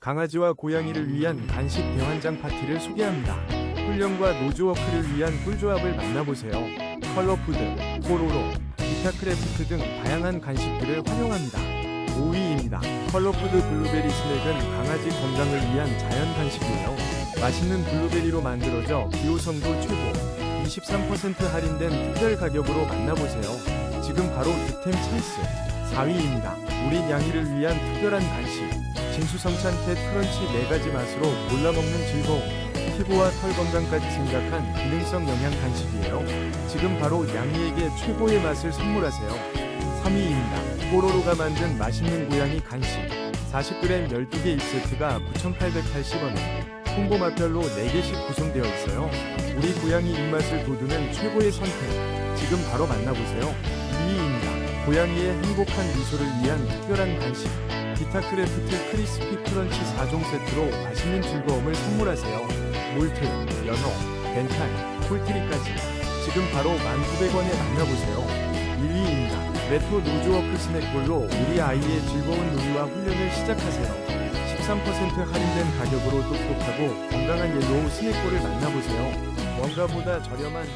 강아지와 고양이를 위한 간식 대환장 파티를 소개합니다. 훈련과 노즈워크를 위한 꿀조합을 만나보세요. 컬러푸드, 뽀로로, 기타크래프트 등 다양한 간식들을 활용합니다. 5위입니다. 컬러푸드 블루베리 스낵은 강아지 건강을 위한 자연 간식이에요. 맛있는 블루베리로 만들어져 기호성도 최고, 23% 할인된 특별 가격으로 만나보세요. 지금 바로 득템 찬스. 4위입니다. 우리 냥이를 위한 특별한 간식. 진수성찬 캣 크런치 4가지 맛으로 골라먹는 즐거움. 피부와 털 건강까지 생각한 기능성 영양 간식이에요. 지금 바로 냥이에게 최고의 맛을 선물하세요. 3위입니다. 뽀로로가 만든 맛있는 고양이 간식. 40g 12개 1세트가 9,880원에 홍보 맛별로 4개씩 구성되어 있어요. 우리 고양이 입맛을 돋우는 최고의 선택. 지금 바로 만나보세요. 2위입니다. 고양이의 행복한 미소를 위한 특별한 간식. 기타크래프트 크리스피 크런치 4종 세트로 맛있는 즐거움을 선물하세요. 몰트, 연어, 벤탈, 폴트리까지. 지금 바로 1,900원에 만나보세요. 1위입니다. 레토 노즈워크 스낵볼로 우리 아이의 즐거운 놀이와 훈련을 시작하세요. 13% 할인된 가격으로 똑똑하고 건강한 옐로우 스낵볼을 만나보세요. 원가보다 저렴한